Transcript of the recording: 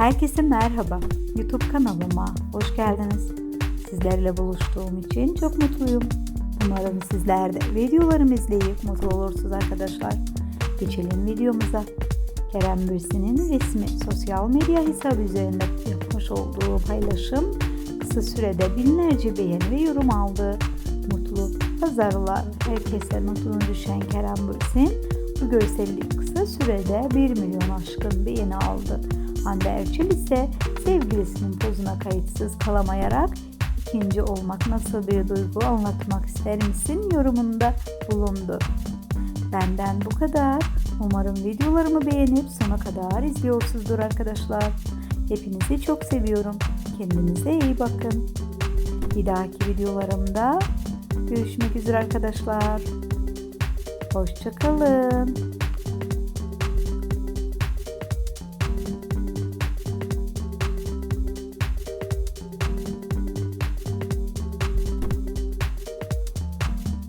Herkese merhaba. YouTube kanalıma hoş geldiniz. Sizlerle buluştuğum için çok mutluyum. Umarım sizler de videolarımı izleyip mutlu olursunuz arkadaşlar. Geçelim videomuza. Kerem Bürsin'in resmi sosyal medya hesabı üzerinde yapmış olduğu paylaşım kısa sürede binlerce beğeni ve yorum aldı. Mutlu pazarlar. Herkese mutluluğunu düşen Kerem Bürsin bu görselliği kısa sürede 1 milyon aşkın beğeni aldı. Hande Erçel ise sevgilisinin pozuna kayıtsız kalamayarak ikinci olmak nasıl bir duygu anlatmak ister misin yorumunda bulundu. Benden bu kadar. Umarım videolarımı beğenip sona kadar izliyorsunuzdur arkadaşlar. Hepinizi çok seviyorum. Kendinize iyi bakın. Bir dahaki videolarımda görüşmek üzere arkadaşlar. Hoşçakalın.